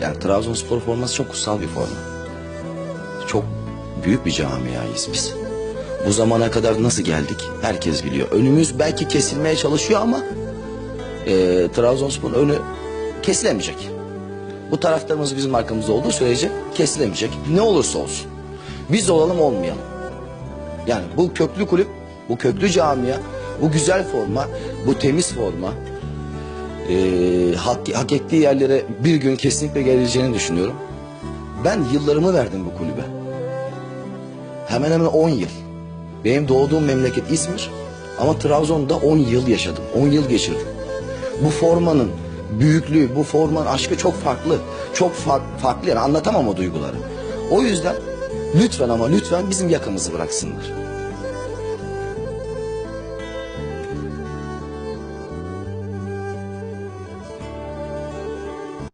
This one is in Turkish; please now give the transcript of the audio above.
Yani Trabzonspor forması çok kutsal bir forma. Çok büyük bir camiayız biz. Bu zamana kadar nasıl geldik herkes biliyor. Önümüz belki kesilmeye çalışıyor ama e, Trabzonspor'un önü kesilemeyecek. Bu taraftarımız bizim arkamızda olduğu sürece kesilemeyecek. Ne olursa olsun. Biz olalım olmayalım. Yani bu köklü kulüp, bu köklü camia, bu güzel forma, bu temiz forma e, hak, hak ettiği yerlere bir gün kesinlikle geleceğini düşünüyorum. Ben yıllarımı verdim bu kulübe. Hemen hemen 10 yıl. Benim doğduğum memleket İzmir ama Trabzon'da 10 yıl yaşadım. 10 yıl geçirdim. Bu formanın büyüklüğü, bu formanın aşkı çok farklı. Çok fa- farklı yani anlatamam o duyguları. O yüzden lütfen ama lütfen bizim yakamızı bıraksınlar.